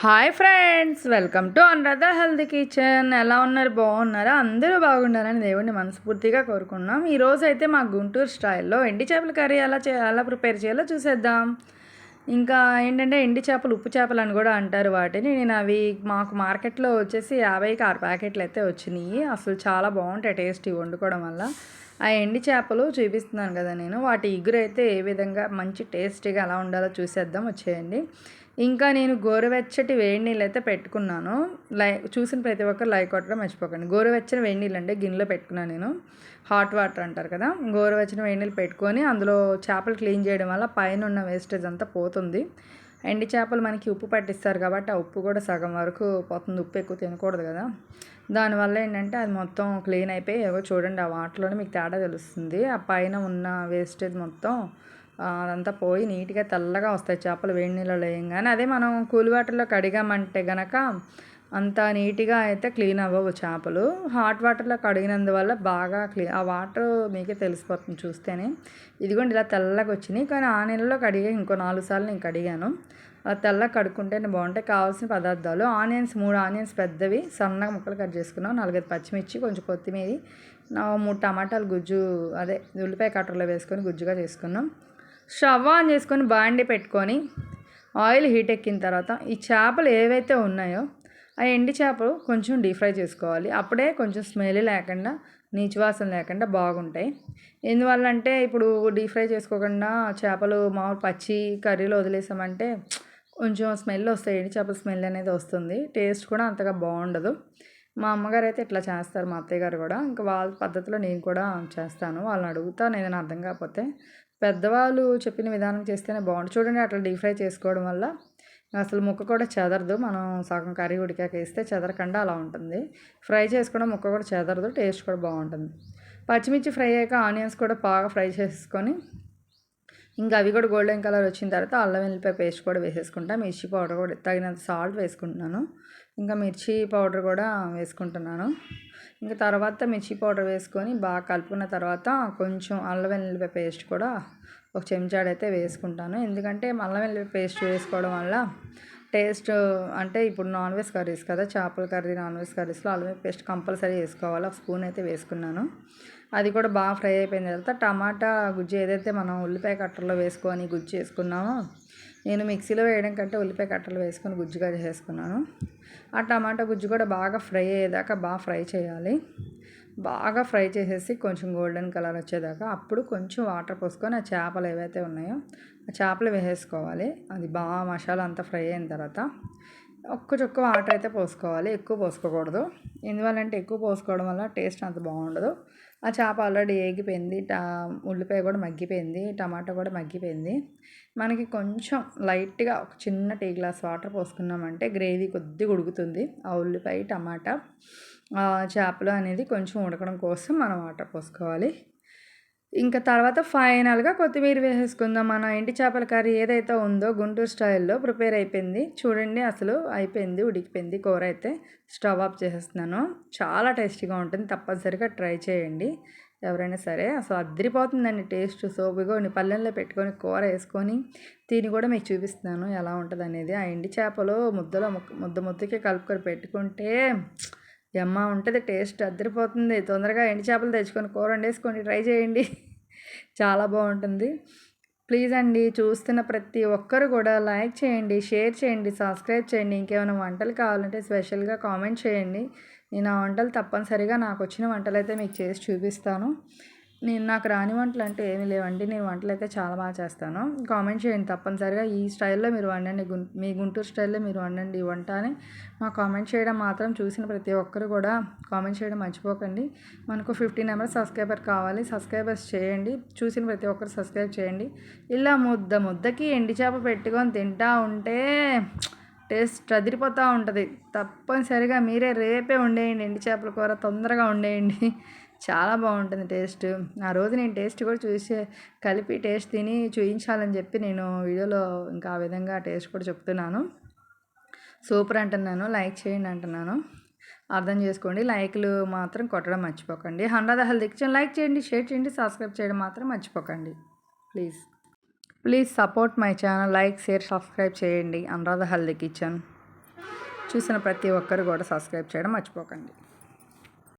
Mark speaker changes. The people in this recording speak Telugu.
Speaker 1: Hi friends welcome to Anuradha healthy kitchen ఎలా ఉన్నారు? బాగున్నారా? అందరూ బాగుండాలని దేవుడిని మనస్ఫూర్తిగా కోరుకున్నాం. ఈరోజు అయితే మా గుంటూరు స్టైల్లో ఎండి చేపల కర్రీ ఎలా చే ఎలా ప్రిపేర్ చేయాలో చూసేద్దాం. ఇంకా ఏంటంటే ఎండి చేపలు ఉప్పు చేపలు అని కూడా అంటారు వాటిని. నేను అవి మాకు మార్కెట్లో వచ్చేసి యాభైకి ఆరు ప్యాకెట్లు అయితే వచ్చినాయి. అసలు చాలా బాగుంటాయి టేస్టీ వండుకోవడం వల్ల. ఆ ఎండి చేపలు చూపిస్తున్నాను కదా నేను. వాటి ఎగురైతే ఏ విధంగా మంచి టేస్టీగా ఎలా ఉండాలో చూసేద్దాం. వచ్చేయండి. ఇంకా నేను గోరువెచ్చటి వేడి నీళ్ళు అయితే పెట్టుకున్నాను. లై చూసిన ప్రతి ఒక్కరు లైక్ కొట్టడం మర్చిపోకండి. గోరువెచ్చని వేడి నీళ్ళు అంటే గిన్నెలో పెట్టుకున్నాను నేను. హాట్ వాటర్ అంటారు కదా. గోరువెచ్చని వేడి నీళ్ళు పెట్టుకొని అందులో చేపలు క్లీన్ చేయడం వల్ల పైన ఉన్న వేస్టేజ్ అంతా పోతుంది. ఎండి చేపలు మనకి ఉప్పు పట్టిస్తారు కాబట్టి ఆ ఉప్పు కూడా సగం వరకు పోతుంది. ఉప్పు ఎక్కువ తినకూడదు కదా. దానివల్ల ఏంటంటే అది మొత్తం క్లీన్ అయిపోయి ఏవో చూడండి ఆ వాటర్లోనే మీకు తేడా తెలుస్తుంది. ఆ పైన ఉన్న వేస్టేజ్ మొత్తం అదంతా పోయి నీట్గా తెల్లగా వస్తాయి. చేపలు వేడి నీళ్ళలో వేయంగానే. అదే మనం కూల్ వాటర్లో కడిగామంటే గనక అంత నీట్గా అయితే క్లీన్ అవ్వవు చేపలు. హాట్ వాటర్లో కడిగినందువల్ల బాగా క్లీన్ ఆ వాటర్ మీకే తెలిసిపోతుంది చూస్తేనే. ఇదిగోండి ఇలా తెల్లగా వచ్చినాయి కానీ ఆ నెలలో కడిగా ఇంకో నాలుగు సార్లు నేను కడిగాను. అలా తెల్లగా కడుక్కుంటేనే బాగుంటాయి. కావాల్సిన పదార్థాలు ఆనియన్స్ మూడు ఆనియన్స్ పెద్దవి సన్నగా ముక్కలు కట్ చేసుకున్నాం. నాలుగైదు పచ్చిమిర్చి కొంచెం కొత్తిమీర మూడు టమాటాలు గుజ్జు అదే ఉల్లిపాయ కట్టర్లో వేసుకొని గుజ్జుగా చేసుకున్నాం. స్టవ్ ఆన్ చేసుకొని బాండి పెట్టుకొని ఆయిల్ హీట్ ఎక్కిన తర్వాత ఈ చేపలు ఏవైతే ఉన్నాయో ఆ ఎండి చేపలు కొంచెం డీప్ ఫ్రై చేసుకోవాలి. అప్పుడే కొంచెం స్మెల్ లేకుండా నీచువాసన లేకుండా బాగుంటాయి. ఎందువల్ల అంటే ఇప్పుడు డీప్ ఫ్రై చేసుకోకుండా చేపలు మామూలు పచ్చి కర్రీలో వదిలేసామంటే కొంచెం స్మెల్ వస్తాయి. ఎండి చేపల స్మెల్ అనేది వస్తుంది. టేస్ట్ కూడా అంతగా బాగుండదు. మా అమ్మగారు అయితే ఇట్లా చేస్తారు. మా అత్తయ్య గారు కూడా. ఇంకా వాళ్ళ పద్ధతిలో నేను కూడా చేస్తాను. వాళ్ళని అడుగుతా నేను అర్థం కాకపోతే. పెద్దవాళ్ళు చెప్పిన విధానం చేస్తేనే బాగుంటుంది. చూడండి అట్లా డీప్ ఫ్రై చేసుకోవడం వల్ల అసలు ముక్క కూడా చెదరదు. మనం సగం కర్రీ ఉడికాక వేస్తే చెదరకుండా అలా ఉంటుంది. ఫ్రై చేసుకోవడం ముక్క కూడా చెదరదు. టేస్ట్ కూడా బాగుంటుంది. పచ్చిమిర్చి ఫ్రై అయ్యాక ఆనియన్స్ కూడా బాగా ఫ్రై చేసుకొని ఇంకా అవి కూడా గోల్డెన్ కలర్ వచ్చిన తర్వాత అల్లం వెల్లిపాయ పేస్ట్ కూడా వేసేసుకుంటా. మిర్చి పౌడర్ కూడా తగినంత సాల్ట్ వేసుకుంటున్నాను. ఇంకా మిర్చి పౌడర్ కూడా వేసుకుంటున్నాను. ఇంకా తర్వాత మిర్చి పౌడర్ వేసుకొని బాగా కలుపుకున్న తర్వాత కొంచెం అల్లం వెల్లుల్లి పేస్ట్ కూడా ఒక చెంచాడైతే వేసుకుంటాను. ఎందుకంటే అల్లం వెల్లుల్లి పేస్ట్ వేసుకోవడం వల్ల టేస్ట్ అంటే ఇప్పుడు నాన్ వెజ్ కర్రీస్ కదా చేపల కర్రీ నాన్ వెజ్ కర్రీస్లో అల్లం పేస్ట్ కంపల్సరీ వేసుకోవాలి. ఒక స్పూన్ అయితే వేసుకున్నాను. అది కూడా బాగా ఫ్రై అయిపోయిన తర్వాత టమాటా గుజ్జు ఏదైతే మనం ఉల్లిపాయ కట్టర్లో వేసుకొని గుజ్జు వేసుకున్నామో నేను మిక్సీలో వేయడం కంటే ఉల్లిపాయ కట్టలు వేసుకొని గుజ్జుగా చేసుకున్నాను. ఆ టమాటా గుజ్జు కూడా బాగా ఫ్రై అయ్యేదాకా బాగా ఫ్రై చేయాలి. బాగా ఫ్రై చేసేసి కొంచెం గోల్డెన్ కలర్ వచ్చేదాకా అప్పుడు కొంచెం వాటర్ పోసుకొని ఆ చేపలు ఏవైతే ఉన్నాయో ఆ చేపలు వేసేసుకోవాలి. అది బాగా మసాలా అంతా ఫ్రై అయిన తర్వాత ఒక్క చుక్క వాటర్ అయితే పోసుకోవాలి ఎక్కువ పోసుకోకూడదు. ఎందువల్లంటే ఎక్కువ పోసుకోవడం వల్ల టేస్ట్ అంత బాగుండదు. ఆ చేప ఆల్రెడీ ఏగిపోయింది టా ఉల్లిపాయ కూడా మగ్గిపోయింది టమాటా కూడా మగ్గిపోయింది. మనకి కొంచెం లైట్గా ఒక చిన్న టీ గ్లాస్ వాటర్ పోసుకున్నామంటే గ్రేవీ కొద్దిగా ఉడుకుతుంది. ఆ ఉల్లిపాయ టమాటా చేపలు అనేది కొంచెం ఉడకడం కోసం మనం వాటర్ పోసుకోవాలి. ఇంకా తర్వాత ఫైనల్గా కొత్తిమీర వేసేసుకుందాం. మన ఇంటి చేపల కర్రీ ఏదైతే ఉందో గుంటూరు స్టైల్లో ప్రిపేర్ అయిపోయింది. చూడండి అసలు అయిపోయింది ఉడికిపోయింది కూర అయితే. స్టవ్ ఆఫ్ చేసేస్తున్నాను. చాలా టేస్టీగా ఉంటుంది. తప్పనిసరిగా ట్రై చేయండి. ఎవరైనా సరే అసలు అద్దరిపోతుందండి టేస్ట్. సోపుగా పల్లెల్లో పెట్టుకొని కూర వేసుకొని తిని కూడా మీకు చూపిస్తున్నాను ఎలా ఉంటుంది అనేది ఆ ఎండి చేపలు ముద్దలో ముద్ద ముద్దకి కలుపుకొని పెట్టుకుంటే ఎమ్మ ఉంటుంది టేస్ట్. అద్దరిపోతుంది తొందరగా ఎండి చేపలు తెచ్చుకొని కూర వండేసుకొని ట్రై చేయండి. చాలా బాగుంటుంది. ప్లీజ్ అండి చూస్తున్న ప్రతి ఒక్కరు కూడా లైక్ చేయండి షేర్ చేయండి సబ్స్క్రైబ్ చేయండి. ఇంకేమైనా వంటలు కావాలంటే స్పెషల్గా కామెంట్ చేయండి. నేను ఆ వంటలు తప్పనిసరిగా నాకు వచ్చిన వంటలు అయితే మీకు చేసి చూపిస్తాను. నేను నాకు రాని వంటలు అంటే ఏమి లేవండి. నేను వంటలు అయితే చాలా బాగా చేస్తాను. కామెంట్ చేయండి తప్పనిసరిగా. ఈ స్టైల్లో మీరు వండండి. మీ గుంటూరు స్టైల్లో మీరు వండండి ఈ వంట అని మా కామెంట్ చేయడం మాత్రం చూసిన ప్రతి ఒక్కరు కూడా కామెంట్ చేయడం మర్చిపోకండి. మనకు ఫిఫ్టీన్ మెంబర్స్ సబ్స్క్రైబర్ కావాలి. సబ్స్క్రైబర్స్ చేయండి. చూసిన ప్రతి ఒక్కరు సబ్స్క్రైబ్ చేయండి. ఇలా ముద్ద ముద్దకి ఎండి చేప పెట్టుకొని తింటా ఉంటే టేస్ట్ అదిరిపోతూ ఉంటుంది. తప్పనిసరిగా మీరే రేపే ఉండేయండి ఎండి చేపల కూర. తొందరగా ఉండేయండి చాలా బాగుంటుంది టేస్ట్. ఆ రోజు నేను టేస్ట్ కూడా చూసి కలిపి టేస్ట్ తిని చూపించాలని చెప్పి నేను వీడియోలో ఇంకా ఆ విధంగా టేస్ట్ కూడా చెప్తున్నాను. సూపర్ అంటున్నాను. లైక్ చేయండి అంటున్నాను. అర్థం చేసుకోండి. లైక్లు మాత్రం కొట్టడం మర్చిపోకండి. హండ్రెడ్ హెల్త్ కిచెన్ లైక్ చేయండి షేర్ చేయండి సబ్స్క్రైబ్ చేయడం మాత్రం మర్చిపోకండి. Please. Please support my channel. Like share subscribe చేయండి. Anuradha healthy kitchen. చూసిన ప్రతి ఒక్కరు కూడా సబ్స్క్రైబ్ చేయడం మర్చిపోకండి.